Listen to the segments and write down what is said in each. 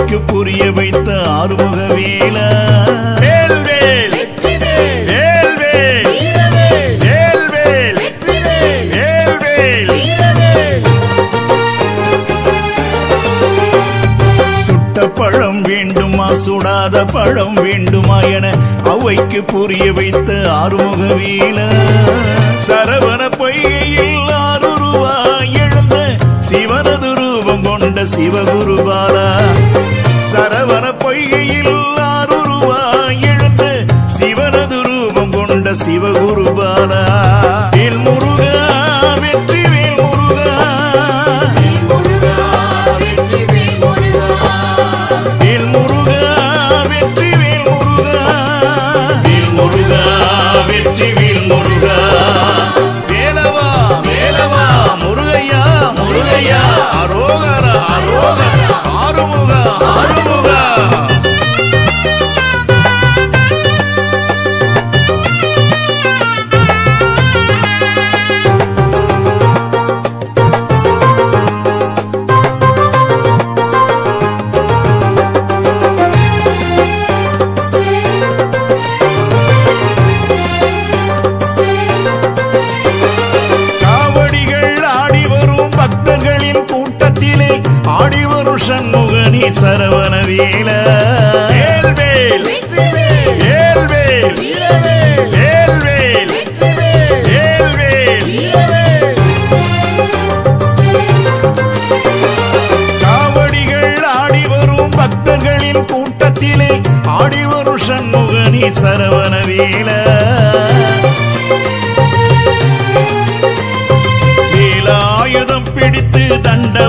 அவைக்கு புரிய வைத்த ஆறுமுக வேலா வேல்வேல். வெற்றிவேல். வேல்வேல். வீரவேல். வேல்வேல். வெற்றிவேல். வேல்வேல். வீரவேல். சுட்ட பழம் வேண்டுமா சுடாத பழம் வேண்டுமா என அவைக்கு புரிய வைத்த ஆறுமுக வீல சரவண பொய்கையில் ஆறுருவாய் எழுந்த சிவனது கொண்ட சிவகுருபாலா சரவண பொய்கையில் ஆறுருவாய் எழுந்த சிவனது ரூபம் கொண்ட சிவகுருபாலா சண்முகனி சரவண வேல. வேல்வேல். வேல்வேல். வேல்வேல். வேல்வேல் காவடிகள் ஆடி வரும் பக்தர்களின் கூட்டத்திலே ஆடி வரும் சண்முகனி சரவண வேல. வேலாயுதம் பிடித்து நின்ற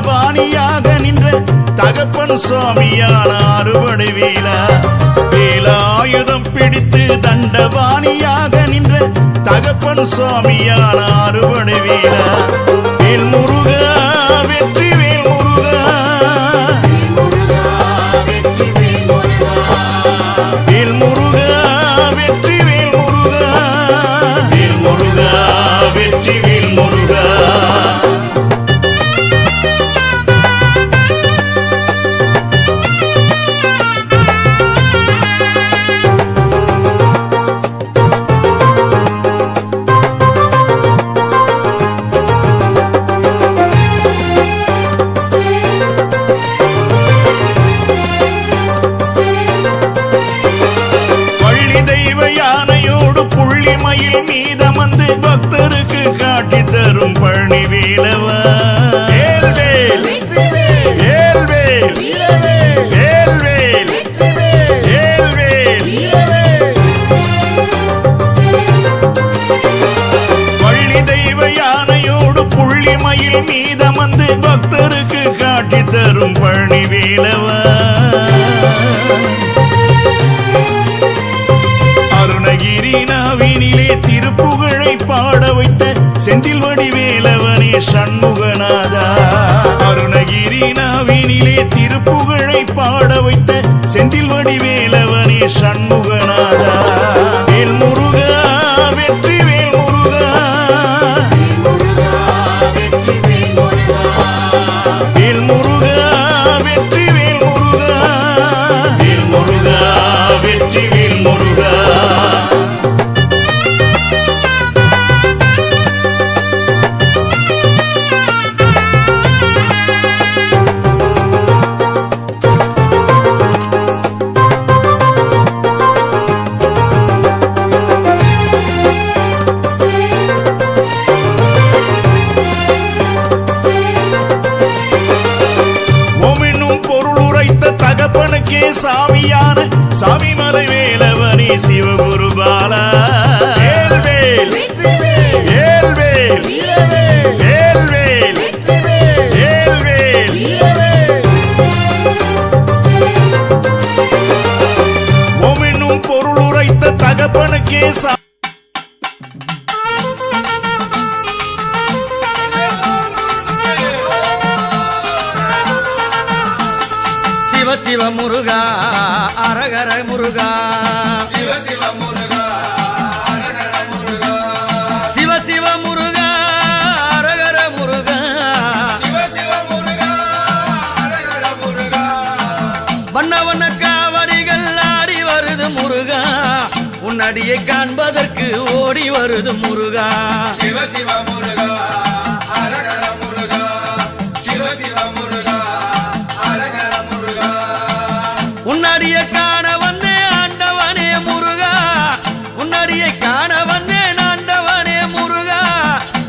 தகப்பன் சுவாமியான அறுபடை வேலா வேலாயுதம் பிடித்து தண்டபாணியாக நின்ற தகப்பன் சுவாமியான அறுபடை வேலா வேல் முருகா வெற்றி வேல் முருகா வேல் முருகா பழனி வேல்வேல் வேல்வேல் வேல்வேல் வேல்வேல் பள்ளி தெய்வ யானையோடு புள்ளி மயில் மீதமந்து பக்தருக்கு காட்டி தரும் பழனி அருணகிரி நாவினிலே திருப்புகழை பாட வைத்த செந்தில் வடிவேலவனே. சண்முகநாதா. அருணகிரிநாவினிலே திருப்புகழை பாட வைத்த செந்தில் வடிவேலவனே சண்முகநாதா. சாமியான சாமிமலை வேலவனே சிவகுரு பாலா. வேல்வேல் வேல்வேல் வேல்வேல் வேல்வேல் பொருள் உரைத்த தகப்பனுக்கே சிவ சிவ முருகா அரகர முருகா. சிவ சிவ முருகா சிவ சிவ முருகா அரகர முருகா. சிவ சிவ முருகா அரகர முருகா வண்ண வண்ண காவடிகள் ஆடி வருது முருகா. உன்னடியை காண்பதற்கு ஓடி வருது முருகா சிவ சிவ முருகா. உன்னடியை காண வந்தேன் ஆண்டவனே முருகா. உன்னடியை காண வந்தேன் ஆண்டவனே முருகா.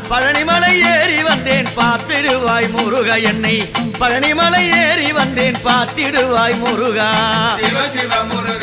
பழனிமலை ஏறி வந்தேன் பார்த்திடுவாய் முருகா என்னை. பழனிமலை ஏறி வந்தேன் பார்த்திடுவாய் முருகா. சிவ சிவ முருகா.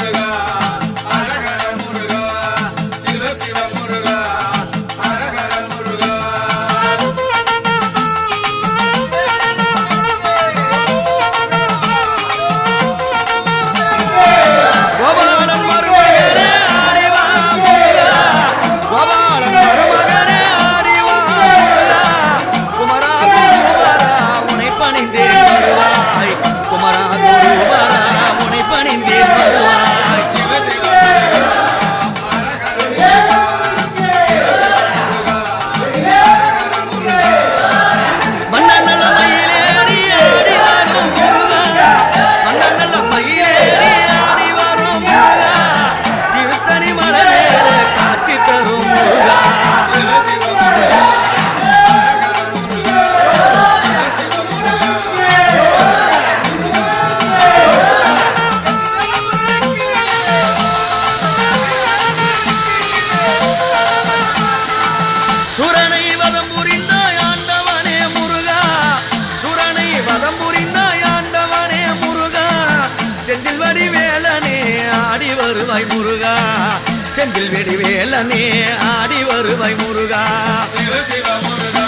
குமரா குருவரா உனை பணிந்தேன் வருவாய் முருகா. செந்தில் வெடிவேலனே ஆடி வருவாய் முருகா. சிவ சிவ முருகா.